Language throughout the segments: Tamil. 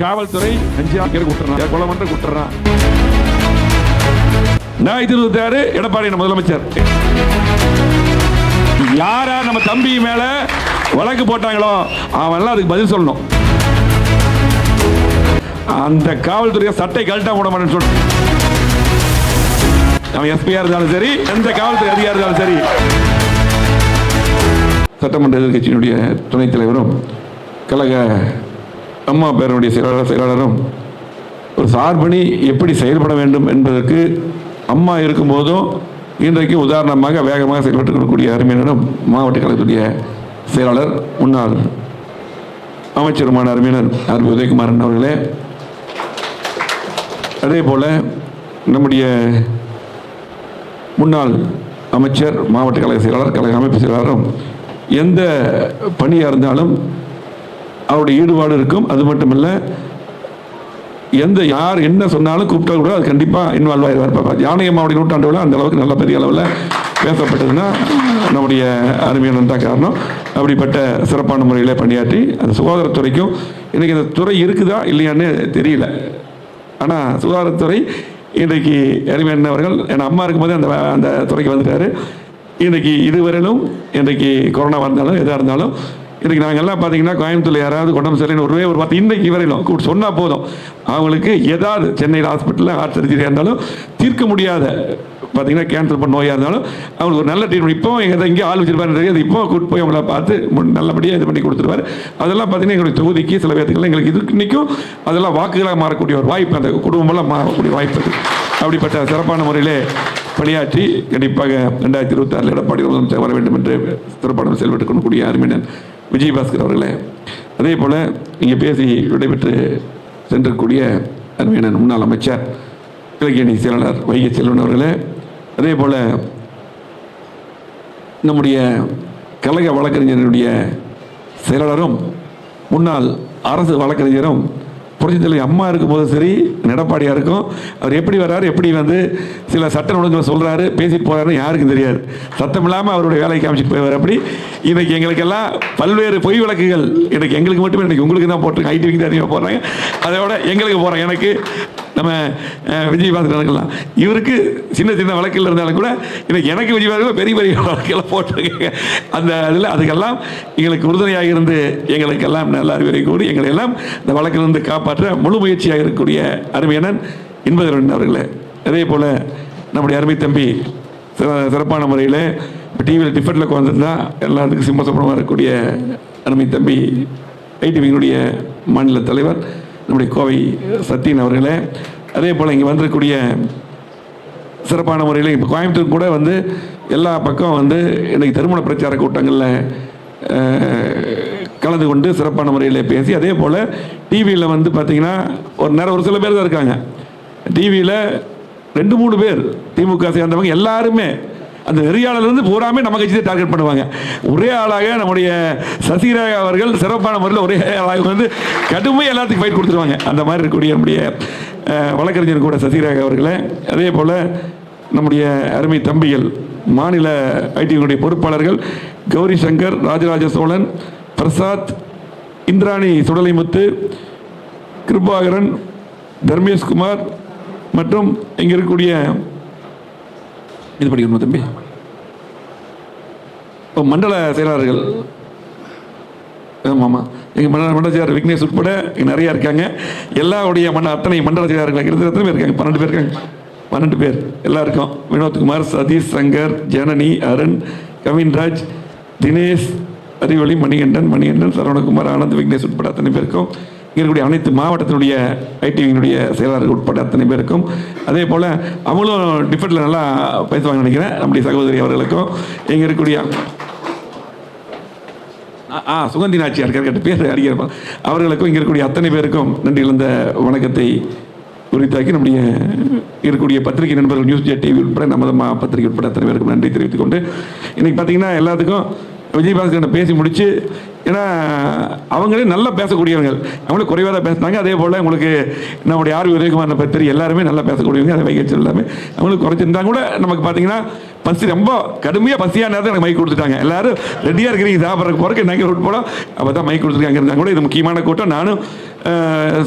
காவல்துறை அஞ்சு ஆக்கியர் குட்டுறான் கொலை பண்ற குட்டுறான் ஞாயிற்று இருபத்தி ஆறு எடப்பாடி முதலமைச்சர். யாரா நம்ம தம்பி மேல வழக்கு போட்டாங்களோ அவன்லாம் அதுக்கு பதில் சொல்லணும். அந்த காவல்துறையை சட்டை கழட்டா போட மாட்டேன்னு சொல்லு. அவன் எஸ்பியா இருந்தாலும் சரி எந்த காவல்துறை அதிகாரி இருந்தாலும் சரி. சட்டமன்ற எதிர்கட்சியினுடைய துணைத் தலைவரும் கழக அம்மா பேரனுடைய செயலாளர் செயலாளரும் ஒரு சார்பணி எப்படி செயல்பட வேண்டும் என்பதற்கு அம்மா இருக்கும்போதும் இன்றைக்கு உதாரணமாக வேகமாக செயல்பட்டு கொள்ளக்கூடிய அருமையினரும் மாவட்ட கழகத்துடைய செயலாளர் முன்னாள் அமைச்சருமான அருமையினர் ஆர். உதயகுமாரன் அவர்களே. அதே போல் நம்முடைய முன்னாள் அமைச்சர் மாவட்ட கழக செயலாளர் கழக அமைப்பு செயலாளரும் எந்த பணியாக இருந்தாலும் அவருடைய ஈடுபாடு இருக்கும். அது மட்டுமல்ல எந்த யார் என்ன சொன்னாலும் கூப்பிட்டா கூட அது கண்டிப்பாக இன்வால்வ் ஆகிடுவார் ஜானகியம்மாவுடைய நூற்றாண்டு விழா அந்த அளவுக்கு நல்ல பெரிய அளவில் பேசப்பட்டதுன்னா நம்முடைய அருமையான தான் காரணம் அப்படிப்பட்ட சிறப்பான முறையில் பணியாற்றி அந்த சுகாதாரத்துறைக்கும் இன்றைக்கி அந்த துறை இருக்குதா இல்லையான்னு தெரியல. ஆனால் சுகாதாரத்துறை இன்றைக்கு அருமையான அவர்கள் என் அம்மா இருக்கும்போது அந்த அந்த துறைக்கு வந்துட்டார் இன்றைக்கி இதுவரையிலும் இன்றைக்கு கொரோனா வந்தாலும் எதாக இருந்தாலும் இன்றைக்கி நாங்கள் எல்லாம் பார்த்தீங்கன்னா கோயம்புத்தூர் யாராவது உடம்பு சரியில்லை ஒருவே ஒரு பார்த்து இன்றைக்கு வரையிலும் கூப்பிட்டு சொன்னால் போதும். அவங்களுக்கு ஏதாவது சென்னையில் ஹாஸ்பிட்டலில் ஹார்ட் சர்ஜரியாக இருந்தாலும் தீர்க்க முடியாத பார்த்தீங்கன்னா கேன்சர் பண்ண நோயாக இருந்தாலும் அவங்களுக்கு ஒரு நல்ல ட்ரீட்மெண்ட் இப்போ எங்கள் இங்கே ஆள் வச்சிருப்பாரு தெரியாது. இப்போ கூட்டு போய் அவங்கள பார்த்து நல்லபடியாக இது பண்ணி கொடுத்துருவாரு. அதெல்லாம் பார்த்தீங்கன்னா எங்களுடைய தொகுதிக்கு சில பேர்த்துக்கெல்லாம் எங்களுக்கு இது இன்றைக்கும் அதெல்லாம் வாக்குகளாக மாறக்கூடிய ஒரு வாய்ப்பு அந்த குடும்பமெல்லாம் மாறக்கூடிய வாய்ப்பு அது. அப்படிப்பட்ட சிறப்பான முறையிலே பணியாற்றி கண்டிப்பாக ரெண்டாயிரத்தி இருபத்தாறில் எடப்பாடி முதலமைச்சர் வர வேண்டும் என்று சிறப்பான செயல்பட்டுக் கொள்ளக்கூடிய அருமையினர் விஜயபாஸ்கர் அவர்களே அதே போல் இங்கே பேசி விடைபெற்று சென்றக்கூடிய அருமையான முன்னாள் அமைச்சர் இலக்கியணி செயலாளர் வைகை செல்வன் அவர்களே அதே போல் நம்முடைய கழக வழக்கறிஞருடைய செயலாளரும் முன்னாள் அரசு வழக்கறிஞரும் புரட்சித் அம்மா இருக்கும்போது சரி எடப்பாடியாக இருக்கும். அவர் எப்படி வர்றாரு எப்படி வந்து சில சட்ட ஒழுங்குகளை சொல்கிறாரு பேசிட்டு போகிறாருன்னு யாருக்கும் தெரியாது. சத்தம் இல்லாமல் அவருடைய வேலையை காமிச்சிட்டு போய் அப்படி. இன்றைக்கி எங்களுக்கெல்லாம் பல்வேறு பொய் வழக்குகள் இன்றைக்கி எங்களுக்கு மட்டுமே இன்றைக்கி உங்களுக்கு தான் போட்டிருக்கேன். ஐடி தான் அதிகமாக போடுறாங்க அதோட எங்களுக்கு போகிறோம் எனக்கு நம்ம அஹ், விஜய் இவருக்கு சின்ன சின்ன வழக்கில் இருந்தாலும் கூட எனக்கு எனக்கு விஜய் பார்த்து பெரிய பெரிய வழக்கெல்லாம் போட்டிருக்கீங்க. அந்த இதில் அதுக்கெல்லாம் எங்களுக்கு உறுதுணையாக இருந்து எங்களுக்கெல்லாம் நல்ல அறிவுரை கூடி எங்களை எல்லாம் இந்த வழக்கிலிருந்து காப்பாற்ற முழு முயற்சியாக இருக்கக்கூடிய அருமையனன் இன்பதரன் அவர்களே. அதே போல் நம்முடைய அருமை தம்பி சிற- சிறப்பான முறையில் இப்போ டிவியில் டிஃபெண்டில் உட்காந்துருந்தா எல்லாத்துக்கும் சிம்மசப்பனமாக இருக்கக்கூடிய அருமை தம்பி ஐடிவியினுடைய மாநில தலைவர் நம்முடைய கோவை சத்தியன் அவர்களே அதே போல் இங்கே வந்திருக்கக்கூடிய சிறப்பான முறையில் இப்போ கோயம்புத்தூர் கூட வந்து எல்லா பக்கம் வந்து இன்றைக்கு திருமண பிரச்சார கூட்டங்களில் கலந்து கொண்டு சிறப்பான முறையில் பேசி அதே போல் டிவியில் வந்து பார்த்திங்கன்னா ஒரு நேரம் ஒரு சில பேர் தான் இருக்காங்க. டிவியில் ரெண்டு மூணு பேர் திமுக சேர்ந்தவங்க எல்லாருமே அந்த நெறியாளர்லேருந்து பூராமே நம்ம கட்சி தான் டார்கெட் பண்ணுவாங்க. ஒரே ஆளாக நம்முடைய சசிகரா அவர்கள் சிறப்பான முறையில் ஒரே ஆளாக வந்து கடுமையாக எல்லாத்துக்கும் ஃபைட் கொடுத்துருவாங்க. அந்த மாதிரி இருக்கக்கூடிய நம்முடைய வழக்கறிஞர் கூட சசிகரா அவர்களை. அதே போல் நம்முடைய அருமை தம்பிகள் மாநில ஐடியினுடைய பொறுப்பாளர்கள் கௌரி சங்கர் ராஜராஜ சோழன் பிரசாத் இந்திராணி சுடலைமுத்து கிருபாகரன் தர்மேஷ்குமார் மற்றும் இங்கே இருக்கக்கூடிய இது படிக்கணும் தம்பி. இப்போ மண்டல செயலாளர்கள் ஆமாம் எங்கள் மண்டல மண்டல செயலாளர் விக்னேஷ் உட்பட நிறையா இருக்காங்க. எல்லாருடைய மண்ட அத்தனை மண்டல செயலாளர்கள் இருந்து எத்தனை பேர் இருக்காங்க. பன்னெண்டு பேர் இருக்காங்க. பன்னெண்டு பேர். எல்லாருக்கும் வினோத்குமார் சதீஷ் சங்கர் ஜனனி அருண் கவின்ராஜ் தினேஷ் அறிவொளி மணிகண்டன் மணிகண்டன் சரவணகுமார் ஆனந்த் விக்னேஷ் உட்பட அத்தனை பேருக்கும் இருக்கக்கூடிய அனைத்து மாவட்டத்தினுடைய ஐடிவியினுடைய செயலாளர்கள் உட்பட அத்தனை பேருக்கும். அதே போல் அவங்களும் டிஃபெண்டில் நல்லா பேசுவாங்க நினைக்கிறேன். நம்முடைய சகோதரி அவர்களுக்கும். இங்கே இருக்கக்கூடிய ஆ, சுகந்தி நாச்சியார் கேட்ட பேர் அடிக்கிறப்ப அவர்களுக்கும் இங்கே இருக்கக்கூடிய அத்தனை பேருக்கும் நன்றி இழந்த வணக்கத்தை குறித்தாக்கி நம்முடைய இருக்கக்கூடிய பத்திரிகை நண்பர்கள் நியூஸ் ஜே டிவி உட்பட நமது மா பத்திரிகை உட்பட அத்தனை பேருக்கும் நன்றி தெரிவித்துக் கொண்டு இன்னைக்கு பார்த்தீங்கன்னா எல்லாத்துக்கும் விஜயபாஸ்கர் பேசி முடிச்சு ஏன்னா அவங்களே நல்லா பேசக்கூடியவங்க அவங்களும் குறைவாக தான் பேசினாங்க. அதே போல் உங்களுக்கு நம்முடைய ஆர் உதயகுமார் பத்திரி எல்லாருமே நல்லா பேசக்கூடியவங்க. அதை வைக்க எல்லாமே அவங்களுக்கு குறைச்சிருந்தாங்க கூட நமக்கு பார்த்தீங்கன்னா பசி ரொம்ப கடுமையாக பசியான நேரத்தில் எனக்கு மைக் கொடுத்துட்டாங்க. எல்லாரும் ரெடியாக இருக்கிறீங்க. சாப்பிட்றதுக்கு போகிறக்கு நாங்கள் ரூட் போல அப்போ தான் மைக் கொடுத்துருக்காங்க. இருந்தாங்க கூட இது முக்கியமான கூட்டம். நானும்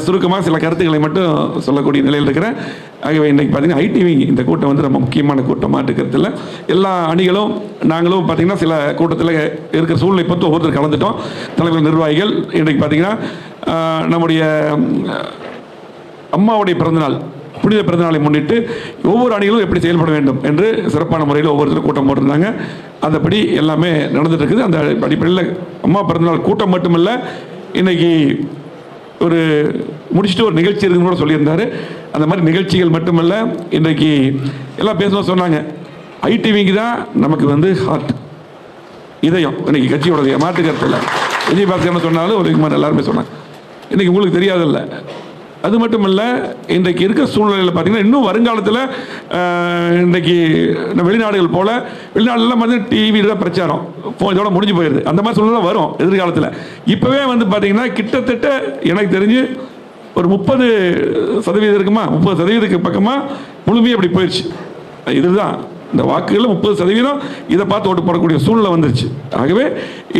சுருக்கமாக சில கருத்துக்களை மட்டும் சொல்லக்கூடிய நிலையில் இருக்கிறேன். ஆகவே இன்றைக்கி பார்த்தீங்கன்னா ஐடிவி இந்த கூட்டம் வந்து ரொம்ப முக்கியமான கூட்டமாக இருக்கிறதுல. எல்லா அணிகளும் நாங்களும் பார்த்தீங்கன்னா சில கூட்டத்தில் இருக்கிற சூழ்நிலை பற்றி ஒவ்வொருத்தர் கலந்துட்டோம். தலைவர் நிர்வாகிகள் இன்றைக்கு பார்த்தீங்கன்னா நம்முடைய அம்மாவுடைய பிறந்தநாள் புனித பிறந்தநாளை முன்னிட்டு ஒவ்வொரு அணிகளும் எப்படி செயல்பட வேண்டும் என்று சிறப்பான முறையில் ஒவ்வொருத்தரும் கூட்டம் போட்டிருந்தாங்க. அந்தபடி எல்லாமே நடந்துட்டு இருக்குது. அந்த அடிப்படையில் அம்மா பிறந்தநாள் கூட்டம் மட்டுமல்ல இன்னைக்கு ஒரு முடிச்சுட்டு ஒரு நிகழ்ச்சி இருக்குன்னு கூட சொல்லியிருந்தார். அந்த மாதிரி நிகழ்ச்சிகள் மட்டுமல்ல இன்றைக்கு எல்லாம் பேசுவோம் சொன்னாங்க ஐடிவிக்கு தான் நமக்கு வந்து ஹார்ட் இதயம். இன்னைக்கு கட்சியோட மாற்று கருத்தில் விஜய் பாஸ்கர் சொன்னாலும் ஒரு எல்லாருமே சொன்னாங்க. இன்றைக்கி உங்களுக்கு தெரியாதில்ல. அது மட்டும் இல்லை இன்றைக்கு இருக்க சூழ்நிலையில் பார்த்தீங்கன்னா இன்னும் வருங்காலத்தில் இன்றைக்கு இந்த வெளிநாடுகள் போல் வெளிநாடுலாம் வந்து டிவியில் தான் பிரச்சாரம். இதோட முடிஞ்சு போயிடுது அந்த மாதிரி சூழ்நிலை வரும் எதிர்காலத்தில். இப்போவே வந்து பார்த்தீங்கன்னா கிட்டத்தட்ட எனக்கு தெரிஞ்சு ஒரு முப்பது சதவீதம் இருக்குமா முப்பது சதவீதத்துக்கு பக்கமாக முழுமையாக அப்படி போயிடுச்சு இதுதான். இந்த வாக்குகளில் முப்பது சதவீதம் இதை பார்த்து ஓட்டு போடக்கூடிய சூழ்நிலை வந்துருச்சு. ஆகவே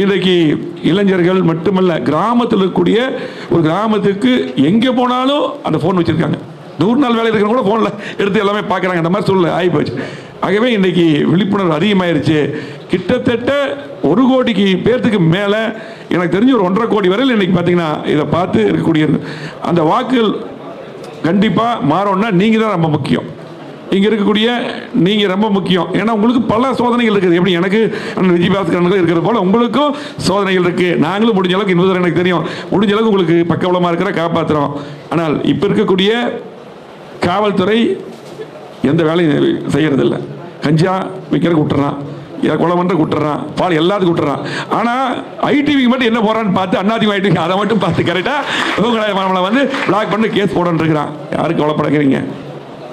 இன்றைக்கு இளைஞர்கள் மட்டுமல்ல கிராமத்தில் இருக்கக்கூடிய ஒரு கிராமத்துக்கு எங்கே போனாலும் அந்த ஃபோன் வச்சுருக்காங்க. நூறு நாள் வேலை இருக்கிற கூட ஃபோனில் எடுத்து எல்லாமே பார்க்குறாங்க. அந்த மாதிரி சூழ்நிலை ஆகி போச்சு ஆகவே இன்றைக்கி விழிப்புணர்வு அதிகமாயிருச்சு. கிட்டத்தட்ட ஒரு கோடிக்கு பேர்த்துக்கு மேலே எனக்கு தெரிஞ்சு ஒரு ஒன்றரை கோடி வரையில் இன்றைக்கி பார்த்தீங்கன்னா இதை பார்த்து இருக்கக்கூடிய அந்த வாக்குகள் கண்டிப்பாக மாறோன்னா நீங்கள் தான் ரொம்ப முக்கியம். இங்கே இருக்கக்கூடிய நீங்கள் ரொம்ப முக்கியம். ஏன்னா உங்களுக்கு பல சோதனைகள் இருக்குது. எப்படி எனக்கு அண்ணன் இருக்கிற பாஸ்கரனுக்கும் இருக்கிறது போல உங்களுக்கும் சோதனைகள் இருக்குது நாங்களும் முடிஞ்ச அளவுக்கு இன்னொரு எனக்கு தெரியும். முடிஞ்ச அளவுக்கு உங்களுக்கு பக்கவளமாக இருக்கிற காப்பாற்றுறோம் ஆனால் இப்போ இருக்கக்கூடிய காவல்துறை எந்த வேலையும் செய்கிறதில்ல கஞ்சா விற்கிற விட்டுறான். இதை கொலை பண்ணுற விட்டுறான். பால் எல்லாத்துக்கும் விட்டுறான். ஆனால் ஐடிவிக்கு மட்டும் என்ன போறான்னு பார்த்து அண்ணாதிமுக ஐடிவி அதை மட்டும் பார்த்து கரெக்டாக உங்களை நம்மளை வந்து பிளாக் பண்ணி கேஸ் போடன்னு இருக்கிறான். யாருக்கு கவலைப்படக்கிறீங்க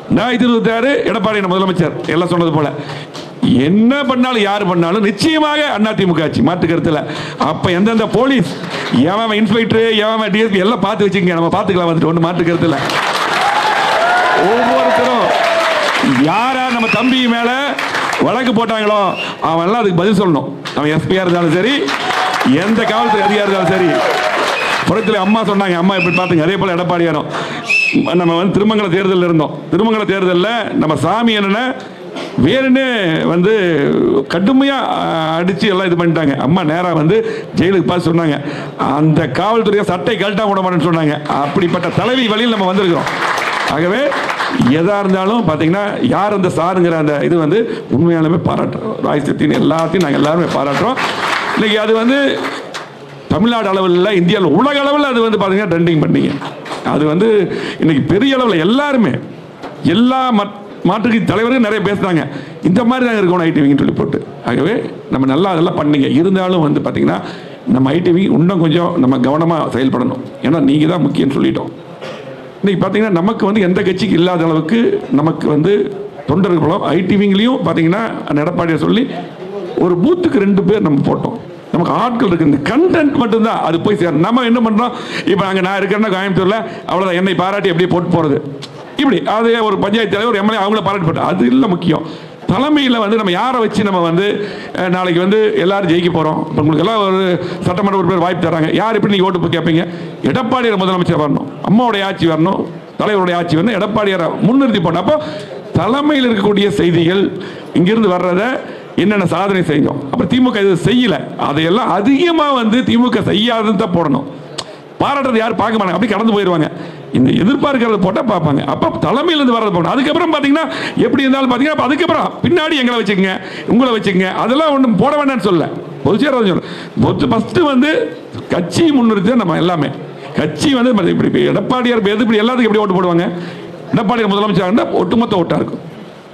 நான் இது இருபத்தாறு எடப்பாடி முதலமைச்சர். எல்லாம் சொன்னது போல. என்ன பண்ணாலும் யார் பண்ணாலும் நிச்சயமாக அதிமுக ஆட்சி. மாற்று கருத்துல. அப்போ எந்தெந்த போலீஸ் எவன் இன்ஸ்பெக்டர் எவன் டிஎஸ்பி எல்லாம் பார்த்து வச்சுக்கங்க. நம்ம பார்த்துக்கலாம் வந்துட்டு. ஒன்று மாற்று கருத்துல. ஒவ்வொருத்தரும் யாரா நம்ம தம்பி மேல வழக்கு போட்டாங்களோ அவன் எல்லாம் அதுக்கு பதில் சொல்லணும். அவன் எஸ்பியா இருந்தாலும் சரி எந்த காவல்துறை அதிகாரி இருந்தாலும் சரி. புறத்தில் அம்மா சொன்னாங்க. அம்மா இப்படி பார்த்துங்க. அதே போல் எடப்பாடியாரும் நம்ம வந்து திருமங்கல தேர்தலில் இருந்தோம். திருமங்கல தேர்தலில் நம்ம சாமி என்னென்ன வேறுன்னு வந்து கடுமையாக அடித்து எல்லாம் இது பண்ணிட்டாங்க. அம்மா நேராக வந்து ஜெயிலுக்கு பார்த்து சொன்னாங்க. அந்த காவல்துறையை சட்டை கழட்டாக விட மாட்டேன்னு சொன்னாங்க. அப்படிப்பட்ட தலைவி வழியில் நம்ம வந்திருக்கிறோம். ஆகவே எதாக இருந்தாலும் பார்த்தீங்கன்னா யார் அந்த சாருங்கிற அந்த இது வந்து உண்மையாலுமே பாராட்டுறோம். ராய் எல்லாத்தையும் நாங்கள் எல்லாருமே பாராட்டுறோம். இன்னைக்கு அது வந்து தமிழ்நாடு அளவில் இல்லை இந்தியாவில் உலக அளவில் அது வந்து பார்த்தீங்கன்னா ட்ரெண்டிங் பண்ணிங்க. அது வந்து இன்னைக்கு பெரிய அளவில் எல்லாருமே எல்லா மட் மாற்றுக்கு தலைவர்கள் நிறைய பேசுகிறாங்க இந்த மாதிரி தான் இருக்கணும் ஐடிவிங்கன்னு சொல்லி போட்டு. ஆகவே நம்ம நல்லா அதெல்லாம் பண்ணீங்க. இருந்தாலும் வந்து பார்த்தீங்கன்னா நம்ம ஐடிவி இன்னும் கொஞ்சம் நம்ம கவனமாக செயல்படணும். ஏன்னா நீங்கள் தான் முக்கியம்னு சொல்லிட்டோம். இன்னைக்கு பார்த்தீங்கன்னா நமக்கு வந்து எந்த கட்சிக்கு இல்லாத அளவுக்கு நமக்கு வந்து தொண்டர்களும் ஐடிவிங்களையும் பார்த்தீங்கன்னா எடப்பாடியை சொல்லி ஒரு பூத்துக்கு ரெண்டு பேர் நம்ம போட்டோம். நமக்கு ஆட்கள் இருக்கு. இந்த கண்டென்ட் மட்டும்தான். அது போய் சேரும் நம்ம என்ன பண்ணுறோம் இப்போ அங்கே நான் இருக்கிறேன்னா கோயம்புத்தூரில் அவ்வளோதான் என்னை பாராட்டி அப்படியே போட்டு போகிறது இப்படி. அது ஒரு பஞ்சாயத்து தலைவர் ஒரு எம்எல்ஏ அவங்கள பாராட்டி போட்டு. அது இல்லை முக்கியம். தலைமையில் வந்து நம்ம யாரை வச்சு நம்ம வந்து நாளைக்கு வந்து எல்லாரும் ஜெயிக்க போகிறோம் இப்போ உங்களுக்கு எல்லாம் ஒரு சட்டமன்ற உறுப்பினர் வாய்ப்பு தராங்க யார் எப்படி நீங்கள் ஓட்டு போய் கேட்பீங்க எடப்பாடியார் முதலமைச்சர் வரணும். அம்மாவுடைய ஆட்சி வரணும். தலைவருடைய ஆட்சி வரணும் எடப்பாடியாரை முன்னிறுத்தி போட்டோம் அப்போ தலைமையில் இருக்கக்கூடிய செய்திகள் இங்கிருந்து வர்றதை என்னென்ன சாதனை செஞ்சோம் அப்புறம் திமுக இது செய்யலை? அதையெல்லாம் அதிகமாக வந்து திமுக செய்யாதுன்னு தான் போடணும். பாராட்டுறது யாரும் பார்க்க மாட்டாங்க. அப்படி கடந்து போயிடுவாங்க இந்த எதிர்பார்க்கறது போட்டால் பார்ப்பாங்க. அப்போ தலைமையிலேருந்து வர்றது போகணும் அதுக்கப்புறம் பார்த்தீங்கன்னா எப்படி இருந்தாலும் பார்த்தீங்கன்னா அப்போ அதுக்கப்புறம் பின்னாடி எங்களை வச்சுக்கோங்க உங்களை வச்சுக்கோங்க. அதெல்லாம் ஒன்றும் போட வேண்டாம்னு சொல்ல பொதுச்சேர சொல்ல பொது ஃபஸ்ட்டு வந்து கட்சி முன்னிறுத்தி தான் நம்ம எல்லாமே. கட்சி வந்து இப்படி எடப்பாடியார் எதிர்ப்பு எது இப்படி எல்லாத்துக்கும் எப்படி ஓட்டு போடுவாங்க? எடப்பாடியார் முதலமைச்சர் இருந்தால் ஒட்டுமொத்த ஓட்டாக இருக்கும்.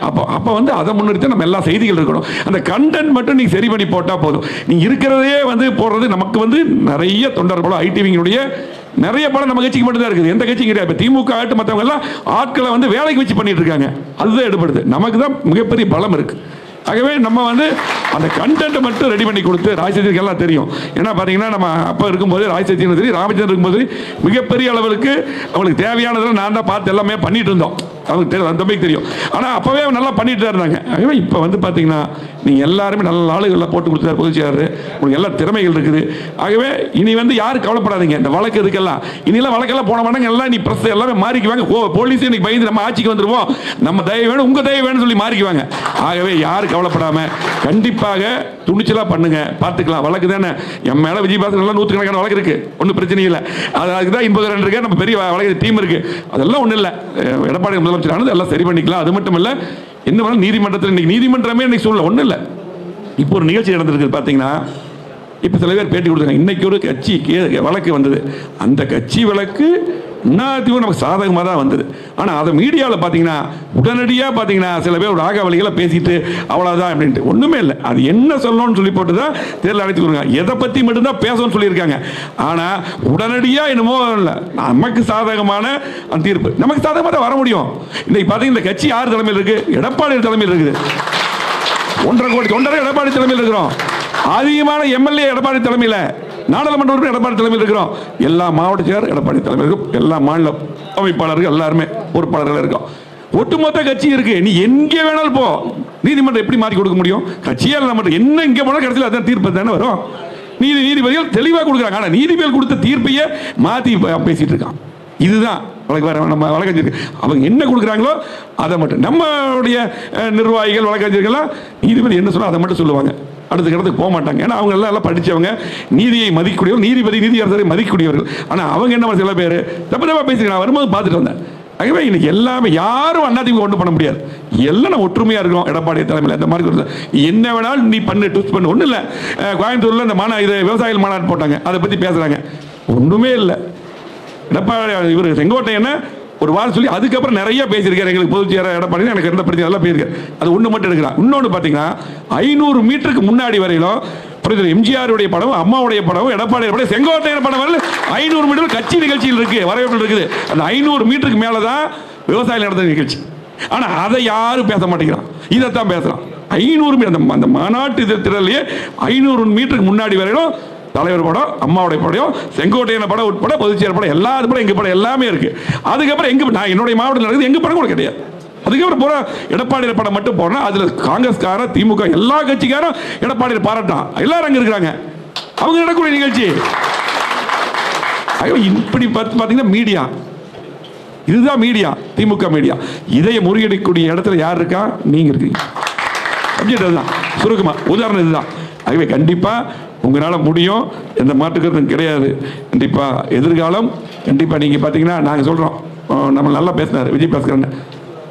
அப்போ அப்போ வந்து அதை முன்னிறுத்தி நம்ம எல்லா செய்திகள் இருக்கணும். அந்த கண்டென்ட் மட்டும் நீ சரி பண்ணி போட்டால் போதும். நீ இருக்கிறதையே வந்து போடுறது நமக்கு வந்து நிறைய தொண்டர்களும் பலம் ஐடிவிங்களுடைய நிறைய படம் நம்ம கட்சிக்கு மட்டும்தான் இருக்குது. எந்த கட்சியும் கிடையாது. இப்போ திமுக ஆட்டு மற்றவங்க எல்லாம் ஆட்களை வந்து வேலைக்கு வச்சு பண்ணிட்டு இருக்காங்க. அதுதான் எடுபடுது. நமக்கு தான் மிகப்பெரிய பலம் இருக்கு. ஆகவே நம்ம வந்து அந்த கண்டென்ட்டை மட்டும் ரெடி பண்ணி கொடுத்து ராஜசேத்திக்கு எல்லாம் தெரியும். ஏன்னா பார்த்தீங்கன்னா நம்ம அப்போ இருக்கும்போது ராஜசேத்தியும் சரி ராமச்சந்திரன் இருக்கும்போது மிகப்பெரிய அளவுக்கு அவங்களுக்கு தேவையானதெல்லாம் நான் தான் பார்த்து எல்லாமே பண்ணிட்டு இருந்தோம். அவங்களுக்கு தெரியும் அந்த தம்பிக்கு தெரியும். ஆனால் அப்போவே நல்லா பண்ணிட்டு தான் இருந்தாங்க. ஆகவே இப்போ வந்து பார்த்தீங்கன்னா நீங்கள் எல்லாருமே நல்ல ஆளுகளில் போட்டு கொடுத்தாரு பொதுச் செயலாளர் உங்களுக்கு எல்லா திறமைகள் இருக்குது. ஆகவே இனி வந்து யாரும் கவலைப்படாதீங்க. இந்த வழக்கு இதுக்கெல்லாம். இனியெல்லாம் வழக்கெல்லாம் போன மாட்டாங்க எல்லாம் நீ பிரஸ் எல்லாமே மாறிக்குவாங்க ஓ போலீஸ் இன்னைக்கு பயந்து நம்ம ஆட்சிக்கு வந்துருவோம். நம்ம தயவு வேணும் உங்கள் தயவு வேணும்னு சொல்லி மாறிக்குவாங்க. ஆகவே யாரும் கவலைப்படாமல் கண்டிப்பாக கண்டிப்பாக துணிச்சலாக பண்ணுங்க. பார்த்துக்கலாம். வழக்கு தானே? என் மேலே விஜயபாஸ்கர் நூற்று நூற்றுக்கணக்கான வழக்கு இருக்குது ஒன்றும் பிரச்சனை இல்லை. அது அதுக்கு தான் இன்பது ரெண்டு இருக்கு நம்ம பெரிய வழக்கு டீம் இருக்குது அதெல்லாம் ஒன்றும் இல்லை. எடப்பாடி முதலமைச்சர் ஆனது எல்லாம் சரி பண்ணிக்கலாம். அது மட்டும் இல்லை என்ன வேணாலும் நீதிமன்றத்தில் இன்றைக்கி நீதிமன்றமே இன்றைக்கி சொல்லல ஒன்றும் இல்லை. இப்போ ஒரு நிகழ்ச்சி நடந்திருக்கு பார்த்தீங்கன்னா இப்போ சில பேர் பேட்டி கொடுத்தாங்க இன்னைக்கு ஒரு கட்சி வழக்கு வந்தது. அந்த கட்சி வழக்கு எல்லாத்துக்கும் நமக்கு சாதகமாக தான் வந்தது. ஆனால் அதை மீடியாவில் பார்த்தீங்கன்னா உடனடியாக பார்த்தீங்கன்னா சில பேர் ஒரு ஆகவலிகளை பேசிட்டு அவ்வளோதான் அப்படின்ட்டு. ஒன்றுமே இல்லை. அது என்ன சொல்லணும்னு சொல்லி போட்டு தான் தேர்தல் அழைத்து கொடுங்க எதை பற்றி மட்டும்தான் பேசணும்னு சொல்லியிருக்காங்க. ஆனால் உடனடியாக என்னமோ இல்லை. நமக்கு சாதகமான அந்த தீர்ப்பு. நமக்கு சாதகமாக தான் வர முடியும். இன்னைக்கு பார்த்தீங்கன்னா இந்த கட்சி யார் தலைமையில் இருக்குது எடப்பாடி தலைமையில் இருக்குது. ஒன்றரை கோடி தொண்டரை எடப்பாடி தலைமையில் இருக்கிறோம். அதிகமான எம்எல்ஏ எடப்பாடி தலைமையில். நாடாளுமன்ற உறுப்பினர் எடப்பாடி தலைமையில் இருக்கிறோம். எல்லா மாவட்ட செயலர் எடப்பாடி தலைமையில் இருக்கும். எல்லா மாநில அமைப்பாளர்கள் எல்லாருமே பொறுப்பாளர்கள் இருக்கும். ஒட்டுமொத்த கட்சி இருக்கு. நீ எங்கே வேணாலும் போ. நீதிமன்றம் எப்படி மாற்றி கொடுக்க முடியும்? கட்சியே நம்ம மட்டும். என்ன இங்கே போனால் கடைசியில் அதான் தீர்ப்பு தானே வரும். நீதி நீதிபதிகள் தெளிவாக கொடுக்குறாங்க. ஆனால் நீதிபதிகள் கொடுத்த தீர்ப்பையே மாற்றி பேசிகிட்டு இருக்கான். இதுதான். வழக்கு வர நம்ம வழக்கறிஞர்கள் அவங்க என்ன கொடுக்குறாங்களோ அதை மட்டும். நம்மளுடைய நிர்வாகிகள் வழக்கறிஞர்கள்லாம் நீதிபதி என்ன சொல்ல அதை மட்டும் சொல்லுவாங்க. அடுத்த இடத்துக்கு போக மாட்டாங்க. ஏன்னா அவங்க எல்லாம் எல்லாம் படித்தவங்க நீதியை மதிக்கக்கூடியவர்கள் நீதிபதி நீதியரசரை மதிக்கக்கூடியவர்கள். ஆனால் அவங்க என்ன சில பேர் தப்பு தப்பாக பேசிக்கிறேன் நான் வரும்போது பார்த்துட்டு வந்தேன். ஆகவே இன்னைக்கு எல்லாமே யாரும் அண்ணாதிமுக ஒன்றும் பண்ண முடியாது. எல்லாம் நம்ம ஒற்றுமையாக இருக்கிறோம் எடப்பாடி தலைமையில் இந்த மாதிரி என்ன வேணாலும் நீ பண்ணு ட்விஸ்ட் பண்ணு. ஒன்றும் இல்லை. கோயம்புத்தூரில் இந்த மாநா இது விவசாயிகள் மாநாடு போட்டாங்க. அதை பற்றி பேசுகிறாங்க ஒன்றுமே இல்லை. எடப்பாடி இவர் செங்கோட்டையன ஒரு வாரம் சொல்லி அதுக்கப்புறம் நிறைய பேசியிருக்காரு. எங்களுக்கு பொதுச் செயலர் எடப்பாடி எனக்கு எந்த பிரச்சனை எல்லாம் பேசியிருக்காரு. அது ஒன்று மட்டும் எடுக்கிறான் இன்னொன்று பார்த்தீங்கன்னா ஐநூறு மீட்டருக்கு முன்னாடி வரையிலும் புரிதல் எம்ஜிஆருடைய படம் அம்மாவுடைய படம் எடப்பாடி படம் செங்கோட்டையன் படம் வரல ஐநூறு மீட்டர் கட்சி நிகழ்ச்சியில் இருக்கு வரவேற்பு இருக்குது. அந்த ஐநூறு மீட்டருக்கு மேலே தான் விவசாயிகள் நடந்த நிகழ்ச்சி. ஆனால் அதை யாரும் பேச மாட்டேங்கிறான். இதைத்தான் பேசுகிறான் ஐநூறு மீட்டர் அந்த மாநாட்டு திட்டத்திலேயே ஐநூறு மீட்டருக்கு முன்னாடி வரையிலும் தலைவர் படம் அம்மாவுடைய படம் செங்கோட்டையன படம் உட்பட பொதுச்செயலர் படம் எல்லா படம் எங்கள் படம் எல்லாமே இருக்கு. அதுக்கப்புறம் எங்க நான் என்னுடைய மாவட்டத்தில் நடக்குது எங்க படம் கூட கிடையாது. அதுக்கப்புறம் போற எடப்பாடியில் படம் மட்டும் போனா அதுல காங்கிரஸ்காரன் திமுக எல்லா கட்சிக்காரும் எடப்பாடியில் பாராட்டான். எல்லாரும் அங்க இருக்கிறாங்க. அவங்க நடக்கக்கூடிய நிகழ்ச்சி. ஐயோ இப்படி பார்த்து பார்த்தீங்கன்னா மீடியா இதுதான் மீடியா திமுக மீடியா இதை முறியடிக்கக்கூடிய இடத்துல யார் இருக்கா? நீங்க இருக்கீங்க. சப்ஜெக்ட் அதுதான். சுருக்கமா. உதாரணம் இதுதான். ஆகவே கண்டிப்பா உங்களால் முடியும் எந்த மாற்றுக்கிறதும் கிடையாது. கண்டிப்பாக எதிர்காலம் கண்டிப்பாக நீங்கள் பார்த்தீங்கன்னா நாங்கள் சொல்கிறோம் நம்ம நல்லா பேசினார் விஜய் பாஸ்கரன்.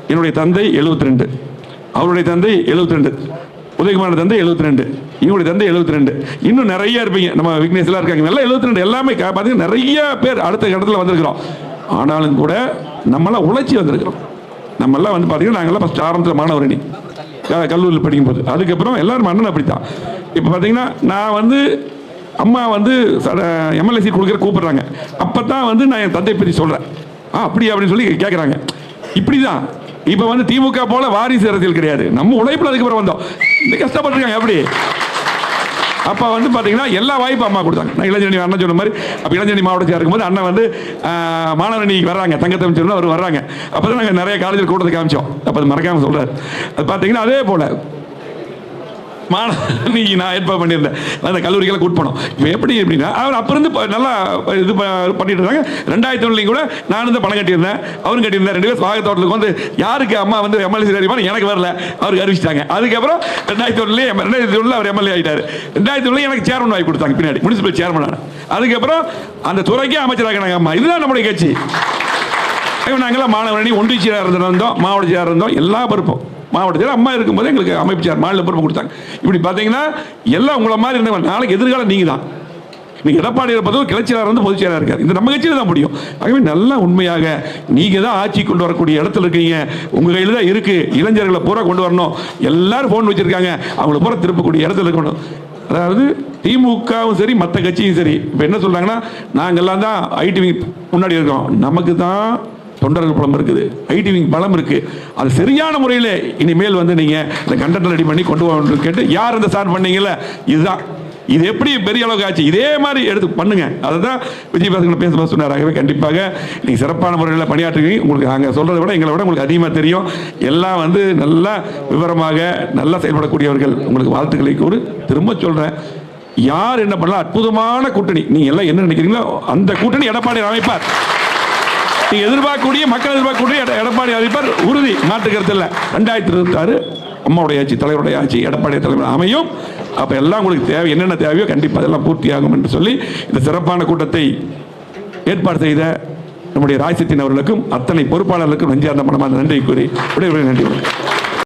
என்னுடைய தந்தை 72 ரெண்டு அவருடைய தந்தை 72 ரெண்டு உதயகுமார் தந்தை 72 ரெண்டு இவங்களுடைய தந்தை 72 ரெண்டு இன்னும் நிறைய இருப்பீங்க. நம்ம விக்னேஷ்லாம் இருக்காங்க. நல்லா 72 ரெண்டு எல்லாமே பார்த்தீங்கன்னா நிறைய பேர் அடுத்த இடத்துல வந்திருக்கிறோம். ஆனாலும் கூட நம்மளாம் உழைச்சி வந்திருக்கிறோம். நம்மெல்லாம் வந்து பார்த்தீங்கன்னா நாங்கள்லாம் ஃபஸ்ட் ஆரம்பத்தில் மாணவரணி. க- கல்லூரியில் படிக்கும்போது. அதுக்கப்புறம் எல்லாரும் அண்ணன் அப்படித்தான். இப்போ பார்த்தீங்கன்னா நான் வந்து அம்மா வந்து எம்எல்ஏ சீட் கொடுக்குற கூப்பிட்றாங்க. அப்போ தான் வந்து நான் என் தந்தை பற்றி சொல்கிறேன் ஆ அப்படி அப்படின்னு சொல்லி கேட்குறாங்க இப்படி தான் இப்போ வந்து திமுக போல வாரிசு அரசியல் கிடையாது. நம்ம உழைப்பில் அதுக்கப்புறம் வந்தோம். இந்த கஷ்டப்பட்டிருக்காங்க எப்படி அப்போ வந்து பார்த்தீங்கன்னா எல்லா வாய்ப்பும் அம்மா கொடுத்தாங்க. நான் இளைஞரணி அண்ணன் சொன்ன மாதிரி அப்போ இளைஞரணி மாவட்டத்தில் இருக்கும்போது அண்ணன் வந்து மாணவரணிக்கு வர்றாங்க. தங்கத்தமிழ் சொன்னா அவர் வர்றாங்க. அப்போ தான் நாங்கள் நிறைய காலேஜில் கூட்டத்தை காமிச்சோம். அப்போ அது மறக்காமல் சொல்கிறார் அது பார்த்தீங்கன்னா அதே போல் மாணவ நான் ஏற்பாடு பண்ணியிருந்தேன். அந்த கல்லூரிக்கெல்லாம் கூட்டணும் போனோம். இப்போ எப்படி அப்படின்னா அவர் அப்போ இருந்து நல்லா இது ப- பண்ணிட்டு இருந்தாங்க. ரெண்டாயிரத்தி ஒன்றுலையும் கூட நான் இருந்து பணம் கட்டியிருந்தேன். அவரும் கட்டியிருந்தேன் ரெண்டு பேரும் சுவாகத் தோட்டத்துக்கு வந்து யாருக்கு அம்மா வந்து எம்எல்ஏ அறிவான எனக்கு வரல. அவருக்கு அறிவிச்சிட்டாங்க. அதுக்கப்புறம் ரெண்டாயிரத்தி ஒன்றுலேயே ரெண்டாயிரத்தி ஒன்றில் அவர் எம்எல்ஏ ஆகிட்டார் ரெண்டாயிரத்தி ஒன்றில் எனக்கு சேர்மன் வாங்கி கொடுத்தாங்க பின்னாடி. முனிசிபல் சேர்மன் அதுக்கப்புறம் அந்த துறைக்கே அமைச்சராக அம்மா. இதுதான் நம்முடைய கட்சி. நாங்களாம் மாணவரணி ஒன்றிய செயலாளர் இருந்தோம் மாவட்ட செயலாளர் இருந்தோம். எல்லா பொறுப்பும். மாவட்டத்தில் அம்மா இருக்கும்போது எங்களுக்கு அமைப்பிச்சார் மாநில பொறுப்பு கொடுத்தாங்க. இப்படி பார்த்தீங்கன்னா எல்லாம் உங்களை மாதிரி இருந்தவங்க நாளைக்கு எதிர்காலம் நீங்கள் தான் நீங்கள் எடப்பாடி இருப்பதும் கிளச்சியாளர் வந்து பொதுச் செயலாளர் இருக்கார். இந்த நம்ம கட்சியில் தான் முடியும். ஆகவே நல்லா உண்மையாக நீங்கள் தான் ஆட்சி கொண்டு வரக்கூடிய இடத்துல இருக்கீங்க. உங்கள் கையில் தான் இருக்குது இளைஞர்களை பூரா கொண்டு வரணும். எல்லாரும் ஃபோன் வச்சுருக்காங்க. அவங்கள பூரா திருப்பக்கூடிய இடத்துல இருக்கணும். அதாவது திமுகவும் சரி மற்ற கட்சியும் சரி. இப்போ என்ன சொல்கிறாங்கன்னா நாங்கள் எல்லாம் தான் ஐடி முன்னாடி இருக்கோம். நமக்கு தான் தொண்டர்கள் பலம் இருக்குது. ஐடி விங் பலம் இருக்கு. அது சரியான முறையில் இனிமேல் வந்து நீங்கள் இந்த கண்டென்ட் ரெடி பண்ணி கொண்டு வரணும் கேட்டு யார் இந்த சார் பண்ணீங்கல்ல? இதுதான். இது எப்படி பெரிய அளவுக்கு ஆச்சு? இதே மாதிரி எடுத்து பண்ணுங்க. அதுதான் விஜய் பாஸ்கர் பேசும்போது சொன்னார் ஆகவே கண்டிப்பாக நீங்கள் சிறப்பான முறையில் பணியாற்றுவீங்க. உங்களுக்கு நாங்கள் சொல்கிறத விட எங்களை விட உங்களுக்கு அதிகமாக தெரியும். எல்லாம் வந்து நல்லா விவரமாக நல்லா செயல்படக்கூடியவர்கள். உங்களுக்கு வாழ்த்துக்களை கூறு திரும்ப சொல்கிறேன் யார் என்ன பண்ணலாம்? அற்புதமான கூட்டணி. நீங்க எல்லாம் என்ன நினைக்கிறீங்களோ அந்த கூட்டணி எடப்பாடி அமைப்பார் நீங்கள் எதிர்பார்க்கக்கூடிய மக்கள் எதிர்பார்க்கக்கூடிய எடப்பாடி அதிபர் உறுதி. மாற்று இல்லை. ரெண்டாயிரத்தி இருபத்தி ஆறு அம்மாவுடைய ஆட்சி தலைவருடைய ஆட்சி எடப்பாடி தலைவர் அமையும். அப்போ எல்லாம் உங்களுக்கு தேவை என்னென்ன தேவையோ கண்டிப்பாக அதெல்லாம் பூர்த்தியாகும் என்று சொல்லி இந்த சிறப்பான கூட்டத்தை ஏற்பாடு செய்த நம்முடைய ராஜ்சத்தின் அவர்களுக்கும் அத்தனை பொறுப்பாளர்களுக்கும் நெஞ்சார்ந்த மனமான நன்றி கூறி விடைபெறுகிறேன். நன்றி.